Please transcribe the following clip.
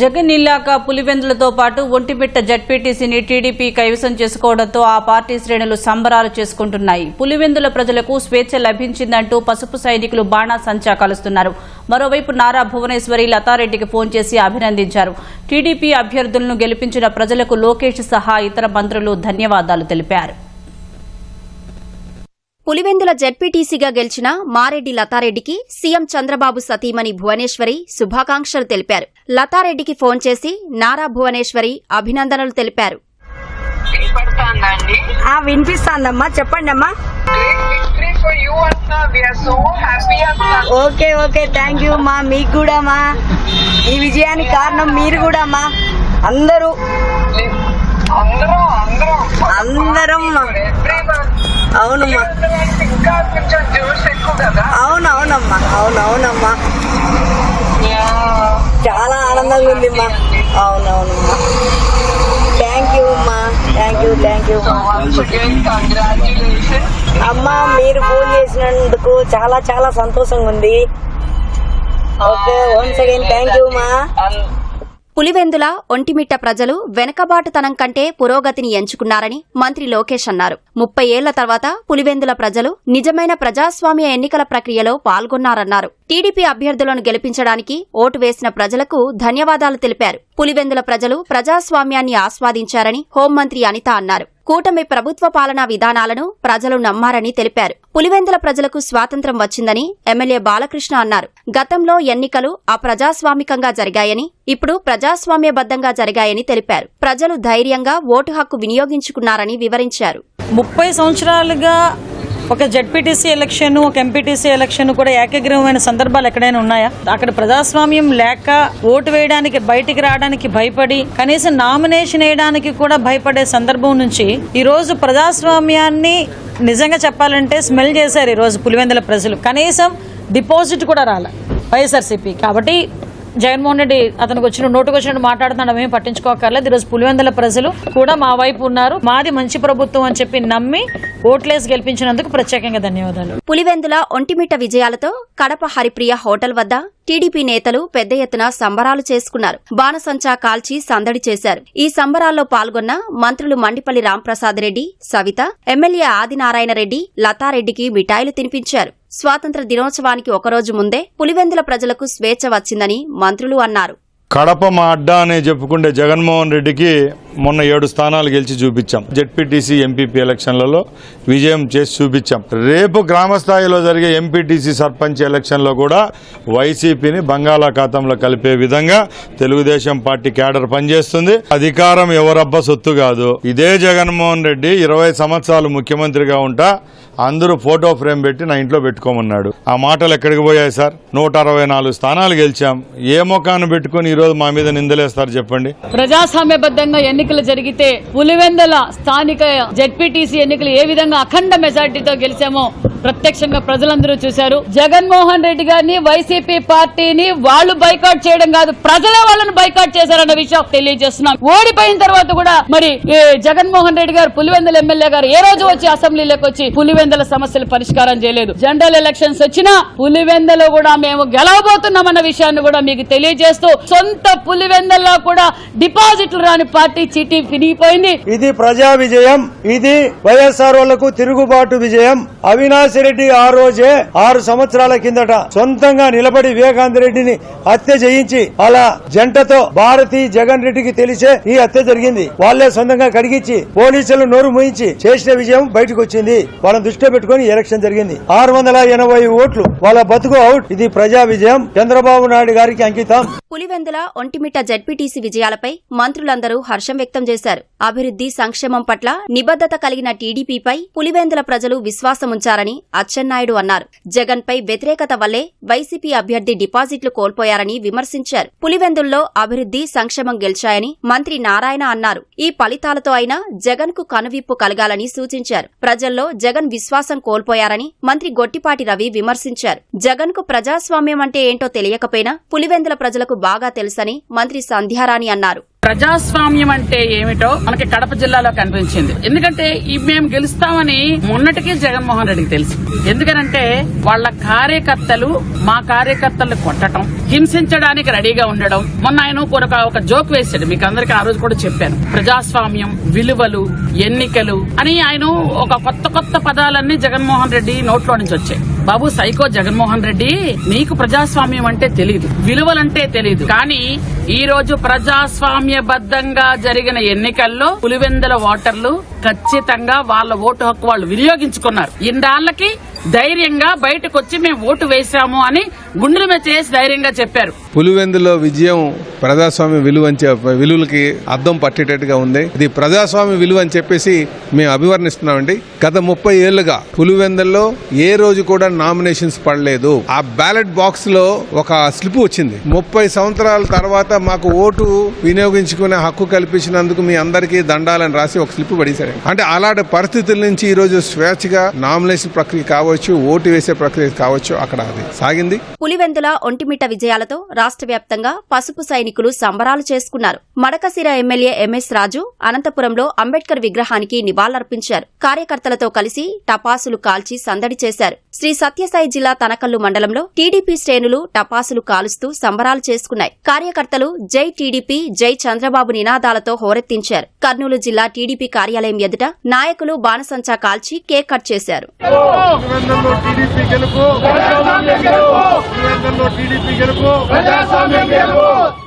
జగన్ ఇల్లాక పులివెందులతో పాటు ఒంటిమిట్ట జడ్పీటీసీని టీడీపీ కైవసం చేసుకోవడంతో ఆ పార్టీ శ్రేణులు సంబరాలు చేసుకుంటున్నాయి. పులివెందుల ప్రజలకు స్వేచ్ఛ లభించిందంటూ పసుపు సైనికులు బాణా సంచా కలుస్తున్నారు. మరోవైపు నారా భువనేశ్వరి లతారెడ్డికి ఫోన్ చేసి అభినందించారు. టీడీపీ అభ్యర్థులను గెలిపించిన ప్రజలకు లోకేష్ సహా ఇతర మంత్రులు ధన్యవాదాలు తెలిపారు. పులివెందుల జెడ్పీటీసీగా గెలిచిన మారెడ్డి లతారెడ్డికి సీఎం చంద్రబాబు సతీమణి భువనేశ్వరి శుభాకాంక్షలు తెలిపారు. లతారెడ్డికి ఫోన్ చేసి నారా భువనేశ్వరి అభినందనలు తెలిపారు. వినిపిస్తాందమ్మా. చెప్పండి అమ్మా ఓకే ఓకే. థ్యాంక్ యూ మా మీకు కూడా మా. ఈ విజయానికి కారణం మీరు కూడా మా. అందరూ. అందరం అందరం. అందరం మా. అవునవునమ్మా అవునవునమ్మా. అవును అవునమ్మా అవును అవునమ్మా చాలా ఆనందంగా ఉంది మా అవునవునమ్మా. థ్యాంక్ యూ అమ్మా. థ్యాంక్ యూ థ్యాంక్ యూ అమ్మా మీరు ఫోన్ చేసినందుకు చాలా చాలా సంతోషంగా ఉంది. Okay once again thank you అమ్మా. పులివెందుల ఒంటిమిట్ట ప్రజలు వెనకబాటుతనం కంటే పురోగతిని ఎంచుకున్నారని మంత్రి లోకేష్ అన్నారు. ముప్పై ఏళ్ళ తర్వాత పులివెందుల ప్రజలు నిజమైన ప్రజాస్వామ్య ఎన్నికల ప్రక్రియలో పాల్గొన్నారన్నారు. టీడీపీ అభ్యర్థులను గెలిపించడానికి ఓటు వేసిన ప్రజలకు ధన్యవాదాలు తెలిపారు. పులివెందుల ప్రజలు ప్రజాస్వామ్యాన్ని ఆస్వాదించారని హోంమంత్రి అనిత అన్నారు. కూటమి ప్రభుత్వ పాలనా విధానాలను ప్రజలు నమ్మారని తెలిపారు. పులివెందుల ప్రజలకు స్వాతంత్ర్యం వచ్చిందని ఎమ్మెల్యే బాలకృష్ణ అన్నారు. గతంలో ఎన్నికలు అప్రజాస్వామికంగా జరిగాయని ఇప్పుడు ప్రజాస్వామ్యబద్దంగా జరిగాయని తెలిపారు. ప్రజలు ధైర్యంగా ఓటు హక్కు వినియోగించుకున్నారని వివరించారు. ముప్పై సంవత్సరాలుగా ఒక జడ్పీటీసీ ఎలక్షన్ ఒక ఎంపీటీసీ ఎలక్షన్ కూడా ఏకగ్రీవమైన సందర్భాలు ఎక్కడైనా ఉన్నాయా? అక్కడ ప్రజాస్వామ్యం లేక ఓటు వేయడానికి బయటికి రావడానికి భయపడి కనీసం నామినేషన్ వేయడానికి కూడా భయపడే సందర్భం నుంచి ఈరోజు ప్రజాస్వామ్యాన్ని నిజంగా చెప్పాలంటే స్మెల్ చేశారు ఈరోజు పులివెందుల ప్రజలు. కనీసం డిపాజిట్ కూడా రాలే వైఎస్ఆర్సీపీ కాబట్టి జగన్మోహన్ రెడ్డి అతనికి వచ్చిన నోటుకు వచ్చినట్టు మాట్లాడుతున్నాడు మేము పట్టించుకోకర్లేదు. ఈరోజు పులివెందుల ప్రజలు కూడా మా వైపు ఉన్నారు. మాది మంచి ప్రభుత్వం అని చెప్పి నమ్మి ఓట్లేసి గెలిపించినందుకు ప్రత్యేకంగా ధన్యవాదాలు. పులివెందుల ఒంటిమిట విజయాలతో కడప హరిప్రియ హోటల్ వద్ద టీడీపీ నేతలు పెద్ద ఎత్తున సంబరాలు చేసుకున్నారు. బాణసంచా కాల్చి సందడి చేశారు. ఈ సంబరాల్లో పాల్గొన్న మంత్రులు మండిపల్లి రాంప్రసాద్ రెడ్డి సవిత ఎమ్మెల్యే ఆదినారాయణ రెడ్డి లతారెడ్డికి మిఠాయిలు తినిపించారు. స్వాతంత్ర దినోత్సవానికి ఒకరోజు ముందే పులివెందుల ప్రజలకు స్వేచ్ఛ వచ్చిందని మంత్రులు అన్నారు. కడప మా అడ్డా అనే చెప్పుకుంటే జగన్మోహన్ రెడ్డికి మొన్న ఏడు స్థానాలు గెలిచి చూపించాం. జెడ్పీటీసీ ఎంపీపీ ఎలక్షన్లలో విజయం చేసి చూపించాం. రేపు గ్రామ స్థాయిలో జరిగే ఎంపీటీసీ సర్పంచ్ ఎలక్షన్లో కూడా వైసీపీని బంగాళాఖాతంలో కలిపే విధంగా తెలుగుదేశం పార్టీ క్యాడర్ పనిచేస్తుంది. అధికారం ఎవరబ్బ సొత్తు కాదు. ఇదే జగన్మోహన్ రెడ్డి ఇరవై సంవత్సరాలు ముఖ్యమంత్రిగా ఉంటా. అందరూ ఫోటో ఫ్రేమ్ పెట్టి నా ఇంట్లో పెట్టుకోమన్నాడు. ఆ మాటలు ఎక్కడికి పోయాయి సార్? నూట అరవై నాలుగు స్థానాలు గెలిచాం. ఏ ముఖాన్ని పెట్టుకొని ఈ రోజు మా మీద నిందలేస్తారు చెప్పండి? ప్రజాస్వామ్యబద్ధంగా ఎన్నికలు జరిగితే పులివెందల స్థానిక జెడ్పీటీసీ ఎన్నికలు ఏ విధంగా అఖండ మెజార్టీతో గెలిచామో ప్రత్యక్షంగా ప్రజలందరూ చూశారు. జగన్మోహన్ రెడ్డి గారిని వైసీపీ పార్టీని వాళ్ళు బైకాట్ చేయడం కాదు ప్రజలే వాళ్ళని బైకాట్ చేశారన్న విషయం తెలియజేస్తున్నాం. ఓడిపోయిన తర్వాత కూడా మరి జగన్మోహన్ రెడ్డి గారు పులివెందల ఎమ్మెల్యే గారు ఏ రోజు వచ్చి అసెంబ్లీలోకి వచ్చి పులివెందల సమస్యలు పరిష్కారం చేయలేదు. జనరల్ ఎలక్షన్స్ వచ్చినా పులివెందలో కూడా మేము గెలవబోతున్నామన్న విషయాన్ని కూడా మీకు తెలియజేస్తూ సొంత పులివెందల్లో కూడా డిపాజిట్లు రాని పార్టీ చీటీ పినిగిపోయింది ఇది ప్రజా విజయం ఇది వైఎస్ఆర్ వాళ్ళకు తిరుగుబాటు విజయం. అవినాష్ రెడ్డి ఆ రోజే ఆరు సంవత్సరాల కిందట సొంతంగా నిలబడి వివేకానంద రెడ్డిని హత్య చేయించి అలా జంటతో భారతి జగన్ రెడ్డికి తెలిసే ఈ హత్య జరిగింది. వాళ్ళే సొంతంగా కడిగించి పోలీసులు నోరు మూయించి చేసిన విజయం బయటకు వచ్చింది. వాళ్ళని దృష్టిలో పెట్టుకుని ఎలక్షన్ జరిగింది. ఆరు వందల ఎనభై ఓట్లు వాళ్ళ బతుకు అవుట్. ఇది ప్రజా విజయం. చంద్రబాబు నాయుడు గారికి అంకితం. పులివెందుల ఒంటిమిట్ట జడ్పీటీసీ విజయాలపై మంత్రులందరూ హర్షం వ్యక్తం చేశారు. అభివృద్ది సంక్షేమం పట్ల నిబద్దత కలిగిన టీడీపీపై పులివెందుల ప్రజలు విశ్వాసముంచారని అచ్చెన్నాయుడు అన్నారు. జగన్పై వ్యతిరేకత వల్లే వైసీపీ అభ్యర్థి డిపాజిట్లు కోల్పోయారని విమర్శించారు. పులివెందుల్లో అభివృద్ది సంక్షేమం గెలిచాయని మంత్రి నారాయణ అన్నారు. ఈ ఫలితాలతో అయినా జగన్కు కనువిప్పు కలగాలని సూచించారు. ప్రజల్లో జగన్ విశ్వాసం కోల్పోయారని మంత్రి గొట్టిపాటి రవి విమర్శించారు. జగన్కు ప్రజాస్వామ్యం అంటే ఏంటో తెలియకపోయినా పులివెందుల ప్రజలకు బాగా తెలుసని మంత్రి సంధ్యారాణి అన్నారు. ప్రజాస్వామ్యం అంటే ఏమిటో మనకి కడప జిల్లాలో కనిపించింది. ఎందుకంటే ఈ మేము గెలుస్తామని మొన్నటికి జగన్మోహన్ రెడ్డికి తెలుసు. ఎందుకనంటే వాళ్ళ కార్యకర్తలు మా కార్యకర్తలు కొట్టడం హింసించడానికి రెడీగా ఉండడం. మొన్న ఆయన కూడా ఒక- ఒక జోక్ వేశాడు. మీకు అందరికీ ఆ రోజు కూడా చెప్పాను. ప్రజాస్వామ్యం విలువలు ఎన్నికలు అని ఆయన ఒక కొత్త కొత్త పదాలన్నీ జగన్మోహన్ రెడ్డి నోట్లో నుంచి వచ్చాయి. బాబు సైకో జగన్మోహన్ రెడ్డి నీకు ప్రజాస్వామ్యం అంటే తెలియదు విలువలంటే తెలియదు కానీ ఈ రోజు ప్రజాస్వామ్యబద్ధంగా జరిగిన ఎన్నికల్లో పులివెందుల ఓటర్లు ఖచ్చితంగా వాళ్ళ ఓటు హక్కు వాళ్ళు వినియోగించుకున్నారు. ఇన్నాళ్ళకి ధైర్యంగా బయటకు వచ్చి మేము ఓటు వేశాము అని గుండెల మీద చేసి ధైర్యంగా చెప్పారు. పులివెందులో విజయం ప్రజాస్వామ్య విలువ అని విలువలకి అర్థం పట్టేటట్టుగా ఉంది. ఇది ప్రజాస్వామ్య విలువ అని చెప్పేసి మేము అభివర్ణిస్తున్నామండి. గత ముప్పై ఏళ్ళుగా పులివెందుల్లో ఏ రోజు కూడా నామినేషన్స్ పడలేదు. ఆ బ్యాలెట్ బాక్స్లో ఒక స్లిప్ వచ్చింది. ముప్పై సంవత్సరాల తర్వాత మాకు ఓటు వినియోగించుకునే హక్కు కల్పించినందుకు మీ అందరికీ దండాలని రాసి ఒక స్లిప్ పడేశారు అంటే అలాంటి పరిస్థితుల నుంచి ఈ రోజు స్వేచ్ఛగా నామినేషన్ ప్రక్రియ కావచ్చు ఓటు వేసే ప్రక్రియ కావచ్చు అక్కడ అది సాగింది. పులివెందుల ఒంటిమిట విజయాలతో రాష్ట్ర వ్యాప్తంగా పసుపు సైనికులు సంబరాలు చేసుకున్నారు. మడకసిర ఎమ్మెల్యే ఎంఎస్ రాజు అనంతపురంలో అంబేద్కర్ విగ్రహానికి నివాళులర్పించారు. కార్యకర్తలతో కలిసి టపాసులు కాల్చి సందడి చేశారు. శ్రీ సత్యసాయి జిల్లా తనకల్లు మండలంలో టీడీపీ శ్రేణులు టపాసులు కాలుస్తూ సంబరాలు చేసుకున్నాయి. కార్యకర్తలు జై టీడీపీ జై చంద్రబాబు నినాదాలతో హోరెత్తించారు. కర్నూలు జిల్లా టీడీపీ కార్యాలయం ఎదుట నాయకులు బాణసంచా కాల్చి కేక్ కట్ చేశారు. టీడీపీ గెలుపు టీడీపీ గెలుపు.